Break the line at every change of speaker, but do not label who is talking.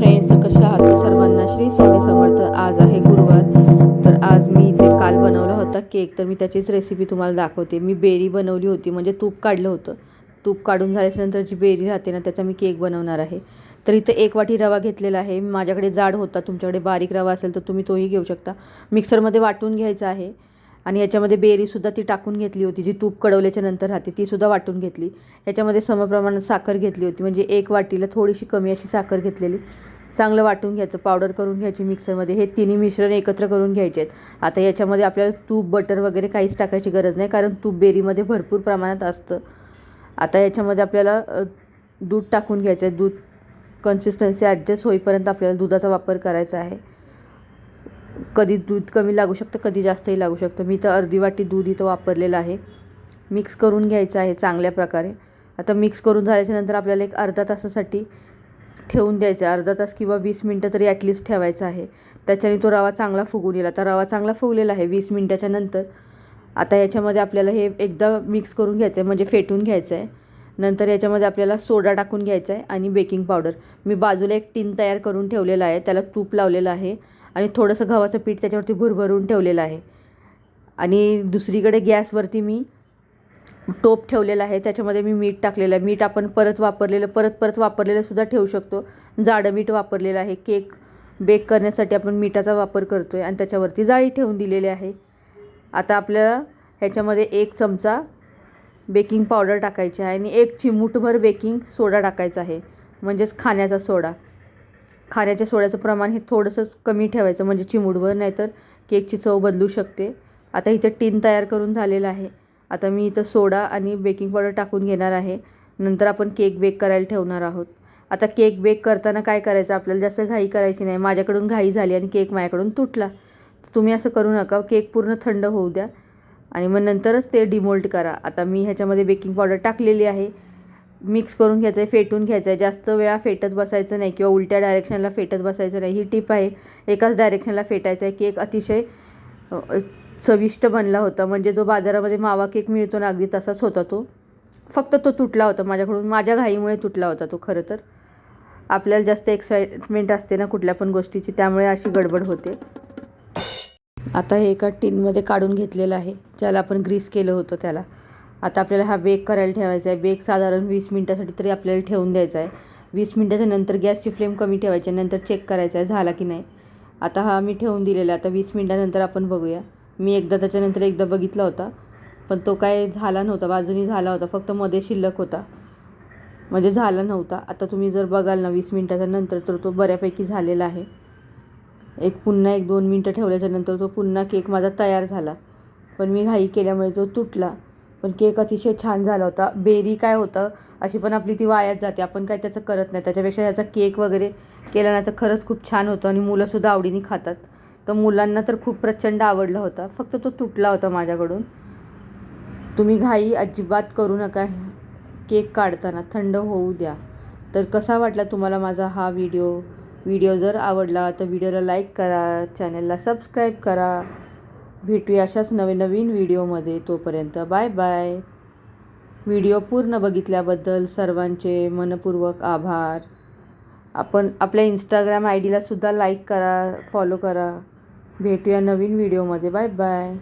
Friends कशा आहात? सर्वांना श्री स्वामी समर्थ. आज आहे गुरुवार. तर आज मी इथे काल बनवला होता केक. तर मी त्याचीच रेसिपी तुम्हाला दाखवते. मी बेरी बनवली होती म्हणजे तूप काढलं होतं. तूप काढून झाल्याच्यानंतर जी बेरी राहते ना त्याचा मी केक बनवणार आहे. तर इथं एक वाटी रवा घेतलेला आहे. माझ्याकडे जाड होता तुमच्याकडे बारीक रवा असेल तर तुम्ही तोही घेऊ शकता. मिक्सरमध्ये वाटून घ्यायचा आहे. आणि याच्यामध्ये बेरीसुद्धा ती टाकून घेतली होती जी तूप कडवल्याच्या नंतर राहते तीसुद्धा वाटून घेतली. याच्यामध्ये समप्रमाणात साखर घेतली होती म्हणजे एक वाटीला थोडीशी कमी अशी साखर घेतलेली. चांगलं वाटून घ्यायचं पावडर करून घ्यायची मिक्सरमध्ये. हे तिन्ही मिश्रण एकत्र करून घ्यायचे आहेत. आता याच्यामध्ये आपल्याला तूप बटर वगैरे काहीच टाकायची गरज नाही कारण तूप बेरीमध्ये भरपूर प्रमाणात असतं. आता याच्यामध्ये आपल्याला दूध टाकून घ्यायचं आहे. दूध कन्सिस्टन्सी ॲडजस्ट होईपर्यंत आपल्याला दुधाचा वापर करायचा आहे. कधी दूध कमी लागू शकतं कधी जास्तही लागू शकतं. मी तर अर्धी वाटी दूध इथं वापरलेलं आहे. मिक्स करून घ्यायचं आहे चांगल्या प्रकारे. आता मिक्स करून झाल्याच्यानंतर आपल्याला एक अर्धा तासासाठी ठेवून द्यायचं आहे. अर्धा तास किंवा वीस मिनटं तरी ॲटलिस्ट ठेवायचा आहे. त्याच्याने तो रवा चांगला फुगून येईल. आता रवा चांगला फुगलेला आहे वीस मिनटाच्या नंतर. आता याच्यामध्ये आपल्याला हे एकदा मिक्स करून घ्यायचं आहे म्हणजे फेटून घ्यायचं आहे. नंतर याच्यामध्ये आपल्याला सोडा टाकून घ्यायचा आहे आणि बेकिंग पावडर. मी बाजूला एक टीन तयार करून ठेवलेला आहे. त्याला तूप लावलेलं आहे. आणि थोडंसं गव्हाचं पीठ त्याच्यावरती भुरभरून ठेवलेलं आहे. आणि दुसरीकडे गॅसवरती मी टोप ठेवलेला आहे. त्याच्यामध्ये मी मीठ टाकलेलं आहे. मीठ आपण परत वापरलेलं परत परत वापरलेलं सुद्धा ठेवू शकतो. जाडं मीठ वापरलेलं आहे. केक बेक करण्यासाठी आपण मिठाचा वापर करतो आहे आणि त्याच्यावरती जाळी ठेवून दिलेली आहे. आता आपल्याला ह्याच्यामध्ये एक चमचा बेकिंग पावडर टाकायची आहे आणि एक चिमूटभर बेकिंग सोडा टाकायचा आहे. म्हणजेच खाण्याचा सोडा. खाण्याच्या सोड्याचं प्रमाण हे थोडंसं कमी ठेवायचं म्हणजे चिमूटभर नाहीतर केकची चव बदलू शकते. आता इथं टीन तयार करून झालेलं आहे. आता मी इथं सोडा आणि बेकिंग पावडर टाकून घेणार आहे. नंतर आपण केक बेक करायला ठेवणार आहोत. आता केक बेक करताना काय करायचं? आपल्याला जास्त घाई करायची नाही. माझ्याकडून घाई झाली आणि केक माझ्याकडून तुटला. तर तुम्ही असं करू नका. केक पूर्ण थंड होऊ द्या. आणि मग नंतरच ते डिमोल्ट करा. आता मी ह्याच्यामध्ये बेकिंग पावडर टाकलेली आहे. मिक्स करून घ्यायचं आहे फेटून घ्यायचं आहे जास्त वेळा फेटत बसायचं नाही किंवा उलट्या डायरेक्शनला फेटत बसायचं नाही. ही टिप आहे. एकाच डायरेक्शनला फेटायचं आहे केक अतिशय चविष्ट बनला होता. म्हणजे जो बाजारामध्ये मावा केक मिळतो ना अगदी तसाच होता तो. फक्त तो तुटला होता माझ्याकडून. माझ्या घाईमुळे तुटला होता तो खरं तर. आपल्याला जास्त एक्साइटमेंट असते ना कुठल्या पण गोष्टीची त्यामुळे अशी गडबड होते. आता हे एका टीनमध्ये काढून घेतलेलं आहे. ज्याला आपण ग्रीस केलं होतं त्याला. आता आपल्याला हा बेक करायला ठेवायचा आहे. बेक साधारण वीस मिनटासाठी तरी आपल्याला ठेवून द्यायचा आहे. वीस मिनटाच्या नंतर गॅसची फ्लेम कमी ठेवायची नंतर चेक करायचा आहे. झाला की नाही? आता हा मी ठेवून दिलेला आहे. आता वीस मिनटानंतर आपण बघूया. मी एकदा त्याच्यानंतर एकदा बघितला होता. पण तो काय झाला नव्हता. बाजूनी झाला होता. फक्त मध्ये शिल्लक होता. म्हणजे झाला नव्हता. आता तुम्ही जर बघाल ना वीस मिनटाच्या नंतर तर तो बऱ्यापैकी झालेला आहे. एक पुन्हा एक दोन मिनटं ठेवल्याच्यानंतर तो पुन्हा केक माझा तयार झाला. पण मी घाई केल्यामुळे तो तुटला. पण केक अतिशय छान झाला होता. बेरी काय होतं अशी पण आपली ती वायात जाते. आपण काय त्याचं करत नाही. त्याच्यापेक्षा ह्याचा केक वगैरे केला ना तर खरंच खूप छान होतं आणि मुलंसुद्धा आवडीने खातात. तर मुलांना तर खूप प्रचंड आवडला होता. फक्त तो तुटला होता माझ्याकडून. तुम्ही घाई अजिबात करू नका. केक काढताना थंड होऊ द्या. तर कसा वाटला तुम्हाला माझा हा व्हिडिओ? व्हिडिओ जर आवडला तर व्हिडिओला लाईक करा. चॅनलला सबस्क्राईब करा. भेटूया अशाच नवीन नवीन व्हिडिओमध्ये. तोपर्यंत बाय बाय. व्हिडिओ पूर्ण बघितल्याबद्दल सर्वांचे मनपूर्वक आभार. आपण आपल्या इंस्टाग्राम आय डीलासुद्धा लाईक करा फॉलो करा. भेटूया नवीन व्हिडिओमध्ये. Bye bye.